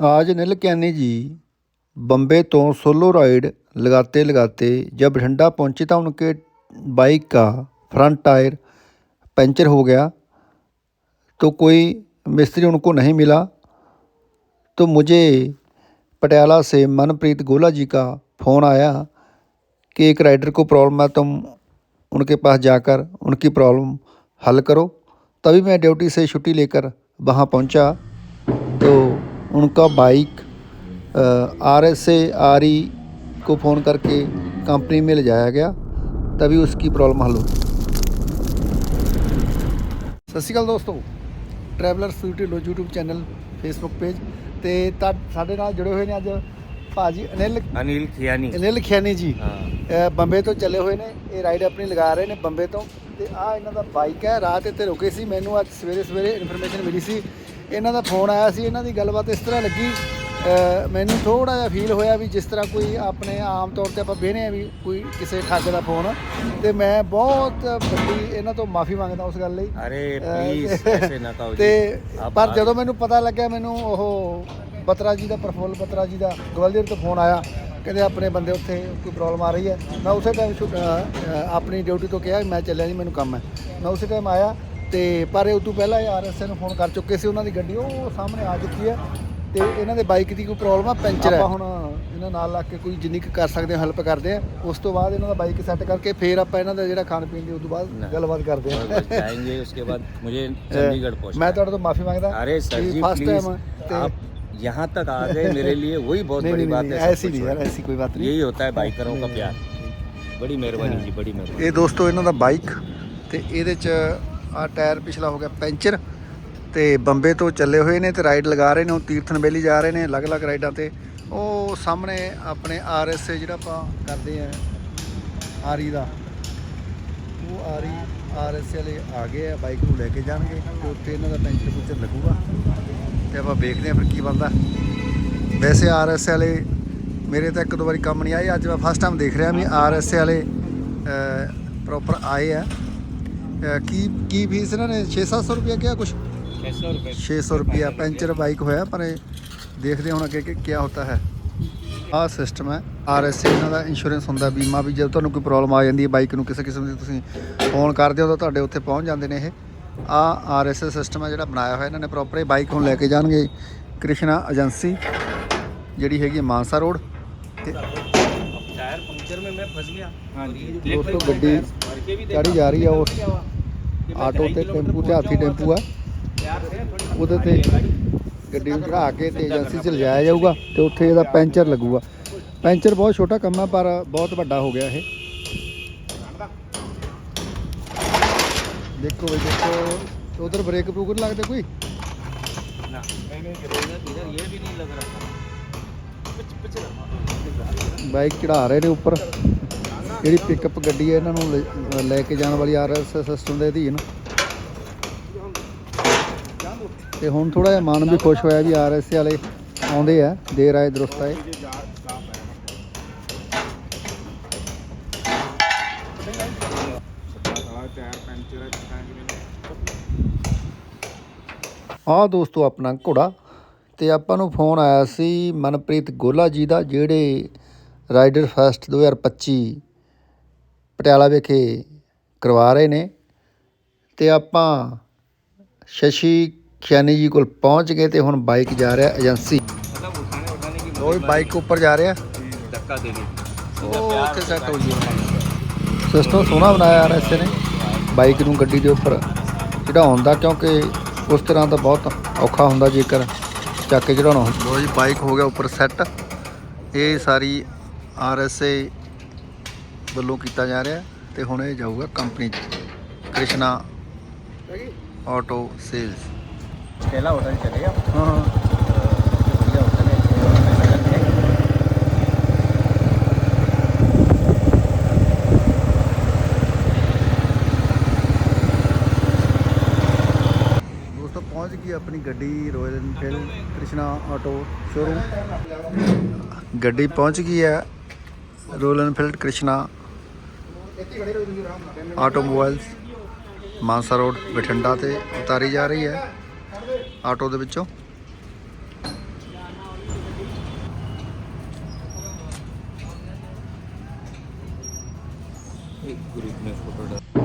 आज नील कैनी जी बम्बे तो solo ride लगाते लगाते जब बठिंडा पहुँचे तो उनके बाइक का फ्रंट टायर पंचर हो गया तो कोई मिस्त्री उनको नहीं मिला। तो मुझे पटियाला से मनप्रीत गोला जी का फ़ोन आया कि एक राइडर को प्रॉब्लम है, तुम उनके पास जाकर उनकी प्रॉब्लम हल करो। तभी मैं ड्यूटी से छुट्टी लेकर वहाँ पहुँचा। उनका bike R S A R E को फ़ोन करके कंपनी में ले जाया गया तभी उसकी प्रॉब्लम हल हुई ਸਤਿ ਸ਼੍ਰੀ ਅਕਾਲ ਦੋਸਤੋ ਟਰੈਵਲਰ ਸਵੀਟੀ ਲੋ YouTube ਚੈਨਲ ਫੇਸਬੁੱਕ ਪੇਜ ਤੇ ਤਾਂ ਸਾਡੇ ਨਾਲ ਜੁੜੇ ਹੋਏ ਨੇ ਅੱਜ ਭਾਜੀ ਅਨਿਲ अनिल खियानी ਅਨਿਲ ਖਿਆਨੀ ਜੀ हाँ ਅਹ ਬੰਬੇ ਤੋਂ ਚੱਲੇ ਹੋਏ ਨੇ ਇਹ ਰਾਈਡ ਆਪਣੀ ਲਗਾ ਰਹੇ ਨੇ ਬੰਬੇ ਤੋਂ ਤੇ ਆ ਇਹਨਾਂ ਦਾ ਬਾਈਕ ਹੈ ਰਾਤ ਇੱਥੇ ਰੁਕੇ ਸੀ ਮੈਨੂੰ ਅੱਜ ਸਵੇਰੇ ਸਵੇਰੇ ਇਨਫੋਰਮੇਸ਼ਨ ਮਿਲੀ ਸੀ ਇਹਨਾਂ ਦਾ ਫੋਨ ਆਇਆ ਸੀ ਇਹਨਾਂ ਦੀ ਗੱਲਬਾਤ ਇਸ ਤਰ੍ਹਾਂ ਲੱਗੀ ਮੈਨੂੰ ਥੋੜਾ ਜਿਹਾ ਫੀਲ ਹੋਇਆ ਵੀ ਜਿਸ ਤਰ੍ਹਾਂ ਕੋਈ ਆਪਣੇ ਆਮ ਤੌਰ ਤੇ ਆਪਾਂ ਵੇਹਨੇ ਆ ਵੀ ਕੋਈ ਕਿਸੇ ਠੱਗ ਦਾ ਫੋਨ ਤੇ ਮੈਂ ਬਹੁਤ ਵੱਡੀ ਇਹਨਾਂ ਤੋਂ ਮਾਫੀ ਮੰਗਦਾ ਉਸ ਗੱਲ ਲਈ। ਅਰੇ ਤੇ ਪਰ ਜਦੋਂ ਮੈਨੂੰ ਪਤਾ ਲੱਗਿਆ ਮੈਨੂੰ ਉਹ ਬਤਰਾ ਜੀ ਦਾ ਪ੍ਰਫੁੱਲ ਬਤਰਾ ਜੀ ਦਾ ਗਵਲਦੀਰ ਤੋਂ ਫੋਨ ਆਇਆ ਕਹਿੰਦੇ ਆਪਣੇ ਬੰਦੇ ਉੱਥੇ ਕੋਈ ਪ੍ਰੋਬਲਮ ਆ ਰਹੀ ਹੈ। ਮੈਂ ਉਸੇ ਟਾਈਮ ਆਪਣੀ ਡਿਊਟੀ ਤੋਂ ਕਿਹਾ ਮੈਂ ਚੱਲਿਆ ਜੀ ਮੈਨੂੰ ਕੰਮ ਹੈ। ਮੈਂ ਉਸੇ ਟਾਈਮ ਆਇਆ ਤੇ ਪਰ ਇਹ ਉਦੋਂ ਪਹਿਲਾਂ ਇਹ ਆਰਐਸਏ ਨੂੰ ਫੋਨ ਕਰ ਚੁੱਕੇ ਸੀ ਉਹਨਾਂ ਦੀ ਗੱਡੀ ਉਹ ਸਾਹਮਣੇ ਆ ਚੁੱਕੀ ਹੈ ਤੇ ਇਹਨਾਂ ਦੇ ਬਾਈਕ ਦੀ ਕੋਈ ਪ੍ਰੋਬਲਮ ਆ ਪੈਂਚਰ ਹੈ ਆਪਾਂ ਹੁਣ ਇਹਨਾਂ ਨਾਲ ਲੱਗ ਕੇ ਕੋਈ ਜਿੰਨੀ ਕੁ ਕਰ ਸਕਦੇ ਹਾਂ ਹੈਲਪ ਕਰਦੇ ਆ ਉਸ ਤੋਂ ਬਾਅਦ ਇਹਨਾਂ ਦਾ ਬਾਈਕ ਸੈੱਟ ਕਰਕੇ ਫੇਰ ਆਪਾਂ ਇਹਨਾਂ ਦਾ ਜਿਹੜਾ ਖਾਣ ਪੀਣ ਦੀ ਉਸ ਤੋਂ ਬਾਅਦ ਨਾ। ਗੱਲਬਾਤ ਕਰਦੇ और ਆ बस जाएंगे उसके बाद मुझे चंडीगढ़ पहुंचना ਮੈਂ है। ਤੁਹਾਡੇ ਤੋਂ ਮਾਫੀ ਮੰਗਦਾ अरे sir ji first please time ਤੇ आप यहाँ तक आ गए मेरे लिए वही बहुत नहीं बड़ी नहीं बात नहीं है सब ऐसी कुछ नहीं यार छोड़। ऐसी कोई बात नहीं यही होता है बाइकरों का प्यार बड़ी मेहरबानी जी बड़ी मेहरबानी ਇਹ ਦੋਸਤੋ ਇਹਨਾਂ ਦਾ ਬਾਈਕ ਤੇ ਇਹਦੇ ਚ ਆ ਟਾਇਰ ਪਿਛਲਾ ਹੋ ਗਿਆ ਪੈਂਚਰ ਤੇ ਬੰਬੇ ਤੋਂ ਚੱਲੇ ਹੋਏ ਨੇ ਤੇ ਰਾਈਡ ਲਗਾ ਰਹੇ ਨੇ, ਉਹ ਤੀਰਥਨ ਬੇਲੀ ਜਾ ਰਹੇ ਨੇ, ਅਲੱਗ-ਅਲੱਗ ਰਾਈਡਾਂ ਤੇ। ਉਹ ਸਾਹਮਣੇ ਆਪਣੇ ਆਰਐਸਏ ਜਿਹੜਾ ਆਪਾਂ ਕਰਦੇ ਆ, ਆਰੀ ਦਾ, ਉਹ ਆਰੀ ਆਰਐਸਏ ਵਾਲੇ ਆ ਗਏ ਆ, ਬਾਈਕ ਨੂੰ ਲੈ ਕੇ ਜਾਣਗੇ ਤੇ ਉੱਥੇ ਇਹਨਾਂ ਦਾ ਪੈਂਚਰ ਪੁੰਚਰ ਲੱਗੂਗਾ ਤੇ ਆਪਾਂ ਵੇਖਦੇ ਆ ਫਿਰ ਕੀ ਬਣਦਾ। ਵੈਸੇ ਆਰਐਸਏ ਵਾਲੇ, ਮੇਰੇ ਤਾਂ ਇੱਕ ਦੋ ਵਾਰੀ ਕੰਮ ਨਹੀਂ ਆਏ, ਅੱਜ ਮੈਂ ਫਸਟ ਟਾਈਮ ਦੇਖ ਰਿਹਾ ਵੀ ਆਰਐਸਏ ਵਾਲੇ ਪ੍ਰੋਪਰ ਆਏ ਆ। ਅਹ ਕੀ ਕੀ ਫੀਸ ਇਹਨਾਂ ਨੇ 6-700 ਰੁਪਇਆ ਕਿਹਾ ਕੁਛ छः सौ रुपये 600 ਰੁਪਇਆ ਪੈਂਚਰ ਬਾਈਕ ਹੋਇਆ ਪਰ ਇਹ ਦੇਖਦੇ ਹਾਂ ਹੁਣ ਅੱਗੇ ਕਿ ਕੀ ਹੁੰਦਾ ਹੈ ਆਹ ਸਿਸਟਮ ਹੈ ਆਰਐਸਏ ਇਹਨਾਂ ਦਾ ਇੰਸ਼ੋਰੈਂਸ ਹੁੰਦਾ ਬੀਮਾ ਵੀ ਜਦੋਂ ਤੁਹਾਨੂੰ ਕੋਈ ਪ੍ਰੋਬਲਮ ਆ ਜਾਂਦੀ ਹੈ ਬਾਈਕ ਨੂੰ ਕਿਸੇ ਕਿਸਮ ਦੀ ਤੁਸੀਂ ਫੋਨ ਕਰਦੇ ਹੋ ਤਾਂ ਤੁਹਾਡੇ ਉੱਥੇ ਪਹੁੰਚ ਜਾਂਦੇ ਨੇ ਇਹ ਆ ਆਰਐਸਏ ਸਿਸਟਮ ਹੈ ਜਿਹੜਾ ਬਣਾਇਆ ਹੋਇਆ ਇਹਨਾਂ ਨੇ ਪ੍ਰੋਪਰ ਇਹ ਬਾਈਕ ਹੁਣ ਲੈ ਕੇ ਜਾਣਗੇ ਕ੍ਰਿਸ਼ਨਾ ਏਜੰਸੀ ਜਿਹੜੀ ਹੈਗੀ ਹੈ ਮਾਨਸਾ ਰੋਡ ਤੇ टायर पंक्चर में मैं फंस गया हाँ जी ਦੋਸਤੋ ਗੱਡੀ ਚੜੀ ਜਾ ਰਹੀ ਆ ਉਸ ਆਟੋ ਤੇ ਟੈਂਪੂ ਤੇ ਹਾਥੀ ਟੈਂਪੂ ਆ। ਉਹਦੇ ਤੇ ਗੱਡੀ ਨੂੰ ਚੜਾ ਕੇ ਤੇ ਏਜੰਸੀ 'ਚ ਲਿਜਾਇਆ ਜਾਊਗਾ ਤੇ ਉੱਥੇ ਇਹਦਾ ਪੈਂਚਰ ਲੱਗੂਗਾ। ਪੈਂਚਰ ਬਹੁਤ ਛੋਟਾ ਕੰਮ ਆ ਪਰ ਬਹੁਤ ਵੱਡਾ ਹੋ ਗਿਆ ਇਹ। ਦੇਖੋ ਬਈ ਦੇਖੋ ਉਧਰ ਬ੍ਰੇਕ ਬਰੂਕ ਨਹੀਂ ਲੱਗਦੇ ਕੋਈ? ਬਾਈਕ ਚੜਾ ਰਹੇ ਨੇ ਉੱਪਰ। ਜਿਹੜੀ ਪਿਕਅਪ ਗੱਡੀ ਹੈ ਇਹਨਾਂ ਨੂੰ ਲੈ- ਲੈ ਕੇ ਜਾਣ ਵਾਲੀ ਆਰਐਸ ਸਿਸਟਮ ਦੇ ਅਧੀਨ। ਤੇ ਹੁਣ ਥੋੜਾ ਜਿਹਾ ਮਨ ਵੀ ਖੁਸ਼ ਹੋਇਆ ਵੀ ਆਰਐਸ ਵਾਲੇ ਆਉਂਦੇ ਆ ਦੇਰ ਆਏ ਦਰੁਸਤ ਆਏ। ਆ ਦੋਸਤੋ ਆਪਣਾ ਘੋੜਾ, ਤੇ ਆਪਾਂ ਨੂੰ ਫੋਨ ਆਇਆ ਸੀ ਮਨਪ੍ਰੀਤ ਗੋਲਾ ਜੀ ਦਾ, ਜਿਹੜੇ ਰਾਈਡਰ ਫੈਸਟ 2025 ਪਟਿਆਲਾ ਵਿਖੇ ਕਰਵਾ ਰਹੇ ਨੇ ਅਤੇ ਆਪਾਂ ਸ਼ਸ਼ੀ ਖਿਆਨੀ ਜੀ ਕੋਲ ਪਹੁੰਚ ਗਏ ਤੇ ਹੁਣ ਬਾਈਕ ਜਾ ਰਿਹਾ ਏਜੰਸੀ ਉਹ ਬਾਈਕ ਉੱਪਰ ਜਾ ਰਿਹਾ। ਧੱਕਾ ਦੇ ਦੇ ਉਹ ਉੱਥੇ ਸੈੱਟ ਸਿਸਟਮ ਸੋਹਣਾ ਬਣਾਇਆ ਯਾਰ ਇਸੇ ਨੇ। ਬਾਈਕ ਨੂੰ ਗੱਡੀ ਦੇ ਉੱਪਰ ਚੜਾਉਣ ਦਾ ਕਿਉਂਕਿ ਉਸ ਤਰ੍ਹਾਂ ਦਾ ਬਹੁਤ ਔਖਾ ਹੁੰਦਾ ਜੇਕਰ ਚੱਕ ਕੇ ਚੜਾਉਣਾ ਲੋ ਜੀ ਬਾਈਕ ਹੋ ਗਿਆ ਉੱਪਰ ਸੈੱਟ ਇਹ ਸਾਰੀ ਆਰ ਐੱਸ ਏ ਵੱਲੋਂ ਕੀਤਾ ਜਾ ਰਿਹਾ ਤੇ ਹੁਣ ਇਹ ਜਾਊਗਾ ਕੰਪਨੀ 'ਚ। Krishna auto sales. ਪਹਿਲਾ ਹੋਟਲ ਚਲੇ ਹਾਂ ਹਾਂ। ਪਹੁੰਚ ਗਈ ਆਪਣੀ ਗੱਡੀ Royal Enfield Krishna auto showroom ਗੱਡੀ ਪਹੁੰਚ ਗਈ ਹੈ Royal Enfield Krishna automobiles Mansa road Bathinda ਤੇ ਉਤਾਰੀ ਜਾ ਰਹੀ ਹੈ। ਆਟੋ ਦੇ ਵਿੱਚੋਂ। ਇੱਕ ਗਰੁੱਪ ਨੇ ਫੋਟੋ